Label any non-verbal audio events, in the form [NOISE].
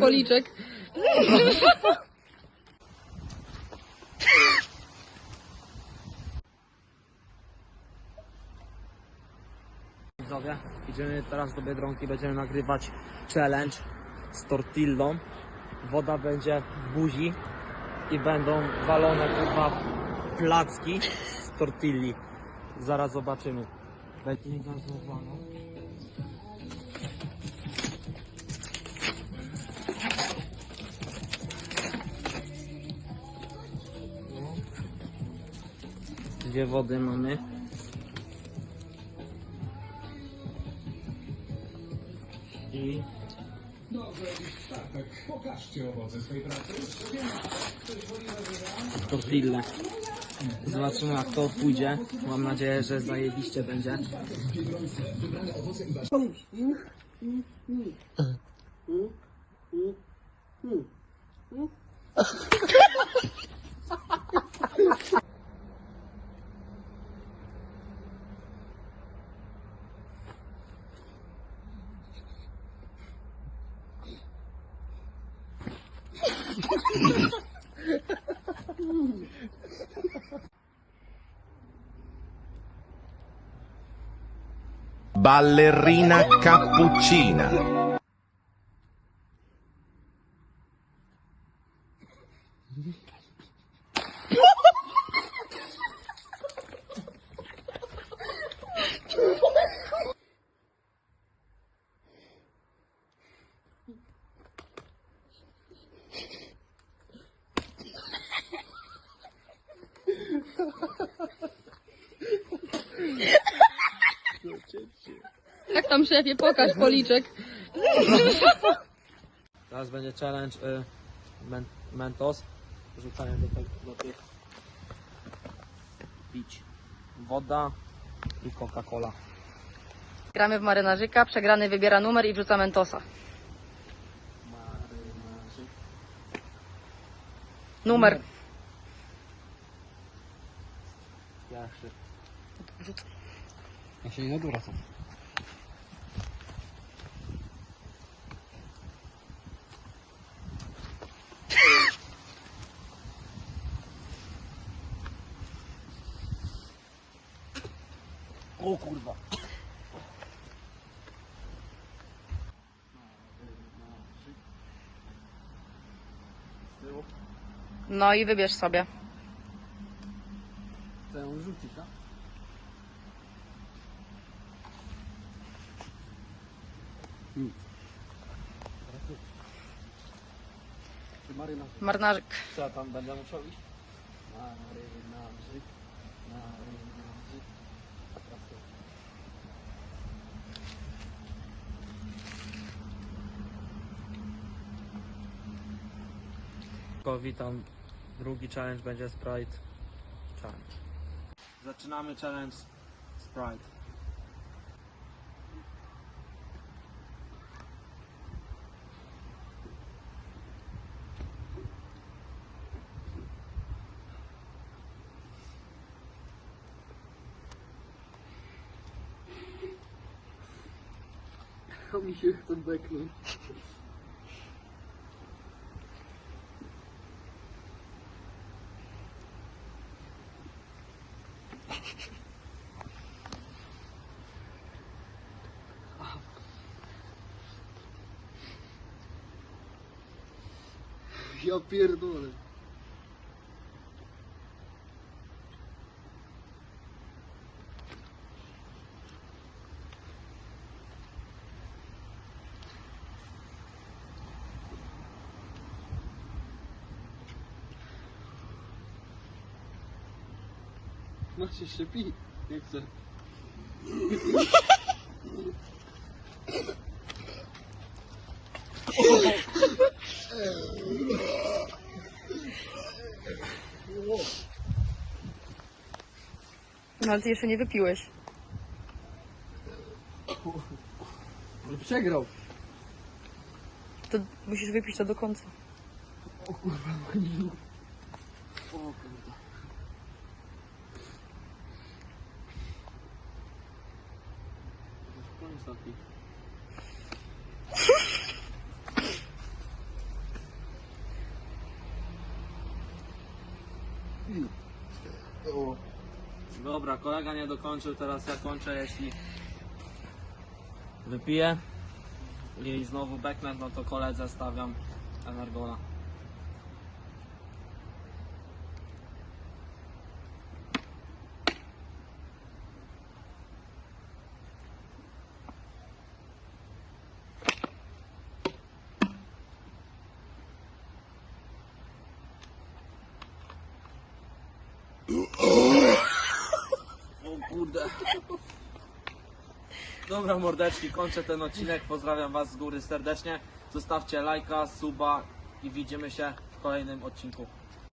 Policzek. Widzowie, idziemy teraz do Biedronki, będziemy nagrywać challenge z tortillą. Woda będzie w buzi i będą walone kurwa placki z tortilli. Zaraz zobaczymy. Będzie gazowana. Dwie wody mamy. I tortille. Zobaczymy jak to pójdzie. Mam nadzieję, że zajebiście będzie. Ballerina cappuccina. [LAUGHS] Jak tam szefie, pokaż policzek. Teraz będzie challenge y, men Mentos. Rzucanie do, do tych pić. Woda i Coca-Cola. Gramy w marynarzyka, przegrany wybiera numer i wrzuca mentosa. Numer. Pierwszy. Ja się nie nadura sam. O kurwa. No i wybierz sobie. Rzucić, tak? Czy maryna? Marynarzyk. Co tam będę musiał iść? Marynarzyk. Marynarzyk. Witam. Drugi challenge będzie Sprite Challenge. Zaczynamy challenge Sprite. To mi się chce beknąć. Ja pierdolę. No się szczepi, nie chcę. No ale ty jeszcze nie wypiłeś. Ale przegrał. To musisz wypić to do końca. O kurwa, no O kurwa. Dobra, kolega nie dokończył, teraz ja kończę, jeśli wypiję i znowu beknę, no to koledze stawiam Energola. O kurde. Dobra mordeczki, kończę ten odcinek. Pozdrawiam Was z góry serdecznie. Zostawcie lajka, suba i widzimy się w kolejnym odcinku.